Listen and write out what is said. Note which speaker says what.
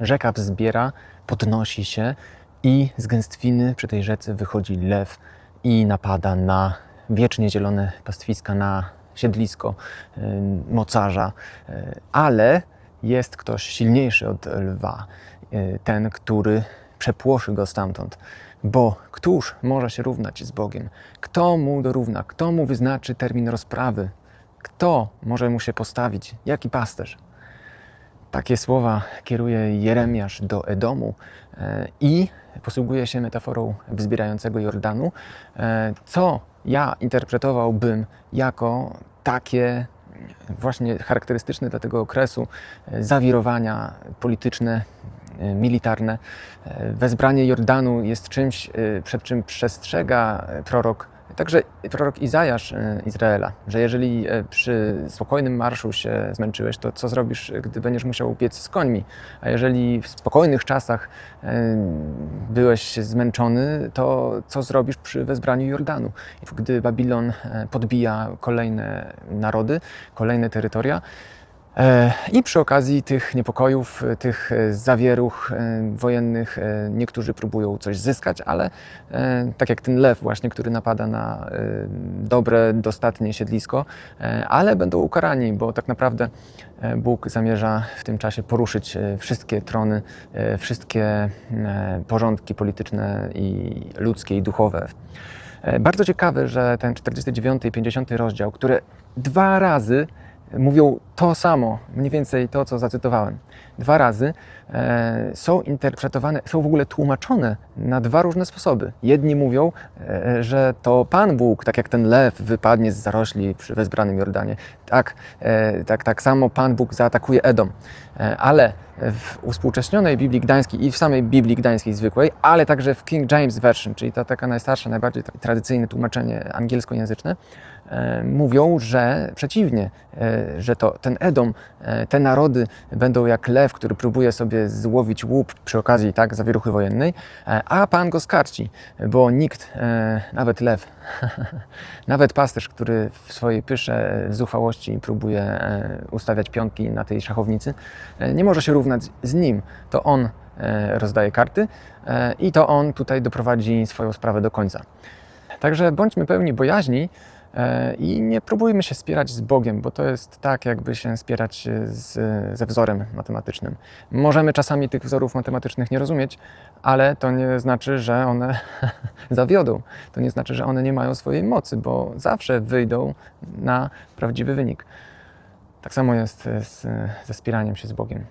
Speaker 1: Rzeka wzbiera, podnosi się i z gęstwiny przy tej rzece wychodzi lew i napada na wiecznie zielone pastwiska, na siedlisko y, mocarza. Y, Ale jest ktoś silniejszy od lwa, y, ten, który przepłoszy go stamtąd. Bo któż może się równać z Bogiem? Kto mu dorówna? Kto mu wyznaczy termin rozprawy? Kto może mu się postawić? Jaki pasterz? Takie słowa kieruje Jeremiasz do Edomu e, i posługuje się metaforą wzbierającego Jordanu, e, co ja interpretowałbym jako takie właśnie charakterystyczne dla tego okresu e, zawirowania polityczne, militarne. Wezbranie Jordanu jest czymś, przed czym przestrzega prorok Także prorok Izajasz e, Izraela, że jeżeli e, przy spokojnym marszu się zmęczyłeś, to co zrobisz, gdy będziesz musiał biec z końmi? A jeżeli w spokojnych czasach e, byłeś zmęczony, to co zrobisz przy wezbraniu Jordanu? Gdy Babilon podbija kolejne narody, kolejne terytoria, I przy okazji tych niepokojów, e, tych e, zawieruch e, wojennych, e, niektórzy próbują coś zyskać, ale e, tak jak ten lew właśnie, który napada na e, dobre, dostatnie siedlisko, e, ale będą ukarani, bo tak naprawdę e, Bóg zamierza w tym czasie poruszyć e, wszystkie trony, e, wszystkie e, porządki polityczne i ludzkie i duchowe. E, Bardzo ciekawe, że ten 49 i 50 rozdział, które dwa razy mówią to samo, mniej więcej to, co zacytowałem. Dwa razy e, są interpretowane, są w ogóle tłumaczone na dwa różne sposoby. Jedni mówią, e, że to Pan Bóg, tak jak ten lew wypadnie z zarośli przy wezbranym Jordanie, tak, e, tak, tak samo Pan Bóg zaatakuje Edom. E, ale w uspółcześnionej Biblii Gdańskiej i w samej Biblii Gdańskiej zwykłej, ale także w King James Version, czyli ta taka najstarsza, najbardziej tra- tradycyjne tłumaczenie angielskojęzyczne, mówią, że przeciwnie, e, że to ten Edom, e, te narody będą jak lew, który próbuje sobie złowić łup przy okazji tak, zawieruchy wojennej, e, a Pan go skarci, bo nikt, e, nawet lew, nawet pasterz, który w swojej pysze zuchwałości próbuje e, ustawiać pionki na tej szachownicy, e, nie może się równać z nim. To on e, rozdaje karty e, i to on tutaj doprowadzi swoją sprawę do końca. Także bądźmy pełni bojaźni e, i nie próbujmy się spierać z Bogiem, bo to jest tak, jakby się spierać e, z, ze wzorem matematycznym. Możemy czasami tych wzorów matematycznych nie rozumieć, ale to nie znaczy, że one zawiodą. To nie znaczy, że one nie mają swojej mocy, bo zawsze wyjdą na prawdziwy wynik. Tak samo jest z, ze spieraniem się z Bogiem.